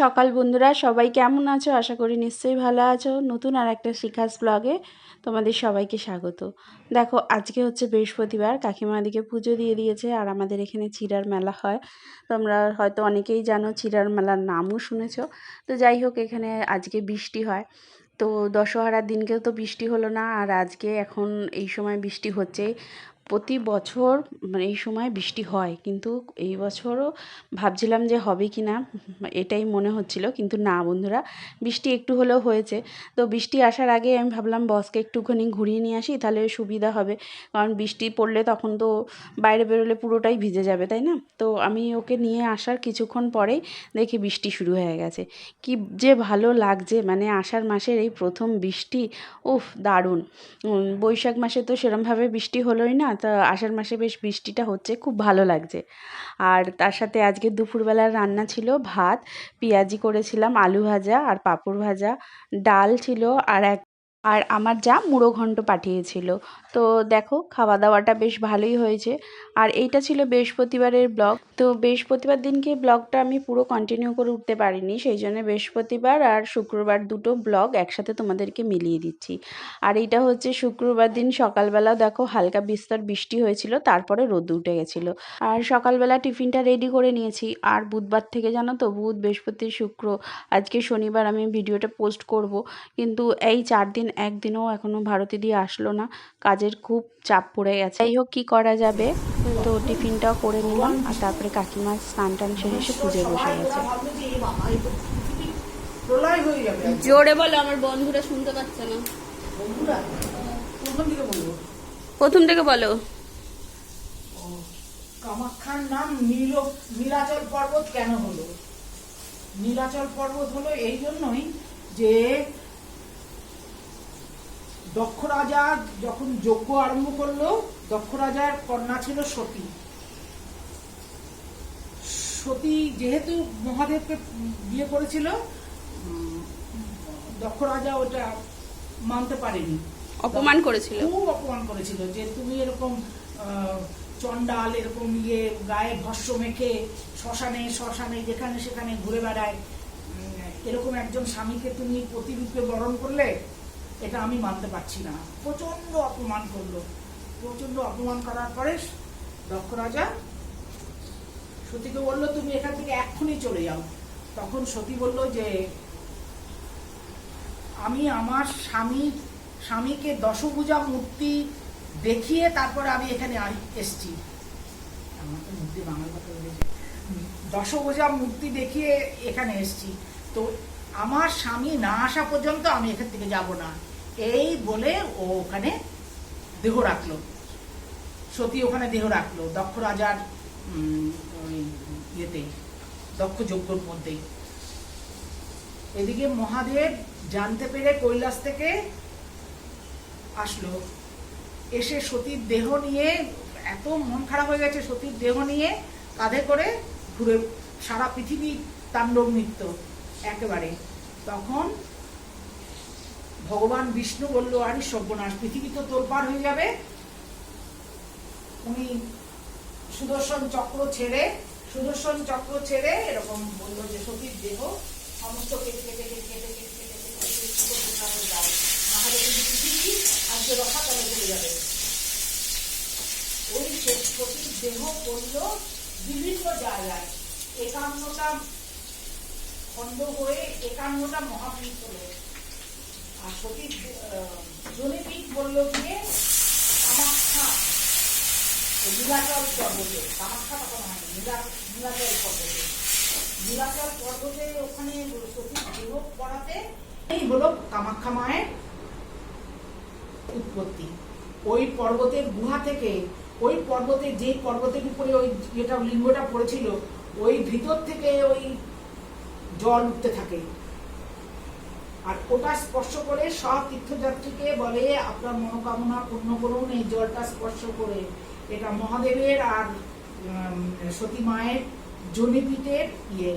সকাল বন্ধুরা, সবাই কেমন আছো? আশা করি নিশ্চয়ই ভালো আছো। নতুন আর একটা শিখাস ব্লগে তোমাদের সবাইকে স্বাগত। দেখো, আজকে হচ্ছে বৃহস্পতিবার, কাকিমা দিকে পুজো দিয়ে দিয়েছে আর আমাদের এখানে চিরার মেলা হয়। তোমরা হয়তো অনেকেই জানো চিরার মেলার নামও শুনেছ। তো যাই হোক, এখানে আজকে বৃষ্টি হয়। তো দশহরার দিনকেও তো বৃষ্টি হলো না, আর আজকে এখন এই সময় বৃষ্টি হচ্ছে প্রতি বছর মানে এই সময় বৃষ্টি হয়, কিন্তু এই বছরও ভাবছিলাম যে হবে কি না এটাই মনে হচ্ছিল, কিন্তু না বন্ধুরা, বৃষ্টি একটু হলেও হয়েছে। তো বৃষ্টি আসার আগে আমি ভাবলাম বসকে একটুখানি ঘুরিয়ে নিয়ে আসি, তাহলে সুবিধা হবে, কারণ বৃষ্টি পড়লে তখন তো বাইরে বেরোলে পুরোটাই ভিজে যাবে, তাই না? তো আমি ওকে নিয়ে আসার কিছুক্ষণ পরেই দেখি বৃষ্টি শুরু হয়ে গেছে। কি যে ভালো লাগছে মানে আষাঢ় মাসের এই প্রথম বৃষ্টি, উফ, দারুণ। বৈশাখ মাসে তো সেরমভাবে বৃষ্টি হলোই না তা আষাঢ় মাসে বেশ বৃষ্টিটা হচ্ছে, খুব ভালো লাগছে। আর তার সাথে আজকে দুপুরবেলার রান্না ছিল ভাত, পেঁয়াজি করেছিলাম, আলু ভাজা আর পাঁপড় ভাজা, ডাল ছিল আর এক আর আমার যা মুড়ো ঘন্ট পাঠিয়েছিল। তো দেখো খাওয়া দাওয়াটা বেশ ভালোই হয়েছে। আর এইটা ছিল বৃহস্পতিবারের ব্লগ। তো বৃহস্পতিবার দিনকে ব্লগটা আমি পুরো কন্টিনিউ করে উঠতে পারিনি, সেই জন্য বৃহস্পতিবার আর শুক্রবার দুটো ব্লগ একসাথে তোমাদেরকে মিলিয়ে দিচ্ছি। আর এইটা হচ্ছে শুক্রবার দিন সকালবেলা দেখো হালকা বিস্তর বৃষ্টি হয়েছিল, তারপরে রোদ উঠে গেছিল। আর সকালবেলা টিফিনটা রেডি করে নিয়েছি। আর বুধবার থেকে জানো তো, বুধ, বৃহস্পতি, শুক্র, আজকে শনিবার আমি ভিডিওটা পোস্ট করব। কিন্তু এই চার দিন একদিনও এখনও ভারতী দিয়ে আসলো না। কাজের খুব চাপ পড়ে গেছে। যাই হোক কী করা যাবে? তো টিফিনটাও করে নিলাম আর তারপরে কাকিমা স্নান টান সেরে এসে পুজোয় বসে গেছে। প্রলয় হয়ে যাবে। জোরে বলো আমার বন্ধুরা শুনতে পাচ্ছে না। প্রথম প্রথম থেকে বলো। কামাখ্যার নাম নীল নীলাচল পর্বত কেন হলো? নীলাচল পর্বত হলো এই জন্যই যে দক্ষ রাজা যখন যজ্ঞ আরম্ভ করল দক্ষ রাজার কন্যা ছিল সতী। সতী যেহেতু মহাদেবকে বিয়ে করেছিল দক্ষ রাজা ওটা মানতে পারেনি। অপমান করেছিল। খুব অপমান করেছিল যে তুমি এরকম চণ্ডাল এরকম ইয়ে গায়ে ভস্য মেখে শ্মশানে শ্মশানে যেখানে সেখানে ঘুরে বেড়ায় এরকম একজন স্বামীকে তুমি প্রতিরূপে বরণ করলে এটা আমি মানতে পারছি না। প্রচণ্ড অপমান করল। প্রচণ্ড অপমান করার পরে দক্ষ রাজা সতীকে বলল, তুমি এখান থেকে এক্ষুনি চলে যাও। তখন সতী বলল যে, আমি আমার স্বামী, স্বামীকে দশভুজা মূর্তি দেখিয়ে তারপর আমি এখানে এসছি। আমার তো মূর্তি বাংলা কথা বলেছে। দশভুজা মূর্তি দেখিয়ে এখানে এসছি। তো আমার স্বামী না আসা পর্যন্ত আমি এখান থেকে যাব না। এই বলে ও ওখানে দেহ রাখল। সতী ওখানে দেহ রাখল। দক্ষ রাজার ইয়েতে, দক্ষ যজ্ঞর মধ্যেই এদিকে মহাদেব জানতে পেরে কৈলাস থেকে আসলো। এসে সতীর দেহ নিয়ে এত মন খারাপ হয়ে গেছে সতীর দেহ নিয়ে কাঁধে করে ঘুরে সারা পৃথিবী তাণ্ডব নৃত্য। একেবারে তখন ভগবান বিষ্ণু বলল আরে সর্বনাশ পৃথিবী তো তোর পার হয়ে যাবে উনি সুদর্শন চক্র ছেড়ে সুদর্শন চক্র ছেড়ে এরকম বলল যে সতীর দেহ সমস্ত কেটে কেটে কেটে কেটে কেটে কেটে কেটে দাও নাহলে কিন্তু পৃথিবী আজকে রক্ষা করে চলে যাবে ওই সতীর দেহ করল বিভিন্ন জায়গায় একান্নটা খণ্ড হয়ে একান্নটা মহাপীঠ হলো। আর সতীর জনিপীঠ বলল গিয়ে কামাখ্যা নীলাচল পর্বতে কামাখ্যা তখন হয়নি নীলা- নীলাচল পর্বতে। নীলাচল পর্বতে ওখানে সতীর দেহ পড়াতে, এই হলো কামাখ্যা মায়ের উৎপত্তি। ওই পর্বতের গুহা থেকে, ওই পর্বতে যে পর্বতের উপরে ওই যেটা লিঙ্গটা পড়েছিল, ওই ভিতর থেকে ওই জল উঠতে থাকে। আর ওটা স্পর্শ করে সব তীর্থযাত্রীকে বলে, আপনার মনোকামনা পূর্ণ করুন, এই জলটা স্পর্শ করে। এটা মহাদেবের আর সতী মায়ের জনিপীঠের ইয়ে।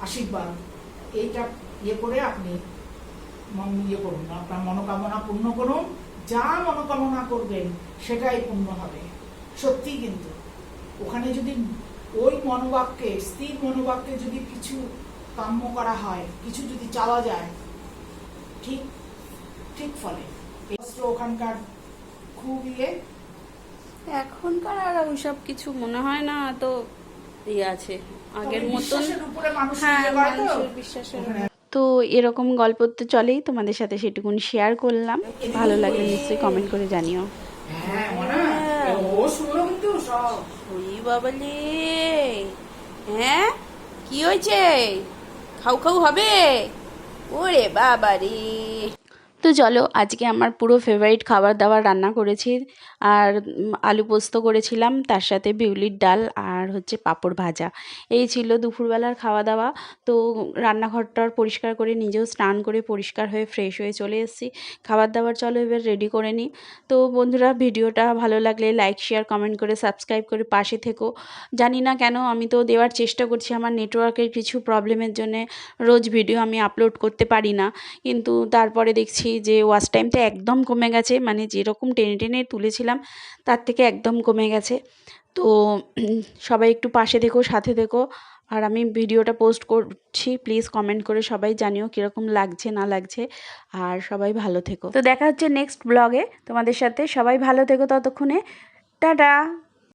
আশীর্বাদ। এইটা ইয়ে করে আপনি ইয়ে করুন, আপনার মনোকামনা পূর্ণ করুন। যা মনোকামনা করবেন, সেটাই পূর্ণ হবে। সত্যি কিন্তু। ওখানে যদি ওই মনোভাবকে স্থির মনোভাবকে যদি কিছু কাম্য করা হয় কিছু যদি চাওয়া যায় ঠিক ঠিক ফলে। ওখানকার খুব ইয়ে। এখনকার আর ওইসব কিছু মনে হয় না তো ইয়ে আছে। আগের মতন বিশ্বাসের হ্যাঁ তো। এরকম গল্প তো চলেই তোমাদের সাথে সেটুকুন শেয়ার করলাম। ভালো লাগলে নিশ্চয়ই কমেন্ট করে জানিও। হয়? বাবা সব ওই বাবালে। হ্যাঁ? কি হয়েছে? খাউ খাউ হবে? ওরে বাবা রে তো চলো, আজকে আমার পুরো ফেভারিট খাবার দাবার রান্না করেছি আর আলু পোস্ত করেছিলাম, তার সাথে বিউলির ডাল আর হচ্ছে পাঁপড় ভাজা। এই ছিল দুপুরবেলার খাওয়া দাওয়া। তো রান্নাঘরটার পরিষ্কার করে নিজেও স্নান করে পরিষ্কার হয়ে ফ্রেশ হয়ে চলে এসেছি। খাবার দাবার চলো, এবার রেডি করে নিই। তো বন্ধুরা, ভিডিওটা ভালো লাগলে লাইক শেয়ার কমেন্ট করে সাবস্ক্রাইব করে পাশে থেকো। জানি না কেন, আমি তো দেওয়ার চেষ্টা করছি আমার নেটওয়ার্কের কিছু প্রবলেমের জন্য। রোজ ভিডিও আমি আপলোড করতে পারি না। কিন্তু তারপরে দেখছি যে ওয়াচ টাইমটা একদম কমে গেছে মানে যেরকম টেনে টেনে তুলেছিলাম তার থেকে একদম কমে গেছে। তো সবাই একটু পাশে দেখো, সাথে দেখো। আর আমি ভিডিওটা পোস্ট করছি, প্লিজ কমেন্ট করে সবাই জানিও কীরকম লাগছে, না লাগছে। আর সবাই ভালো থেকো। তো দেখা হচ্ছে নেক্সট ব্লগে। তোমাদের সাথে সবাই ভালো থেকো ততক্ষণে। টাটা!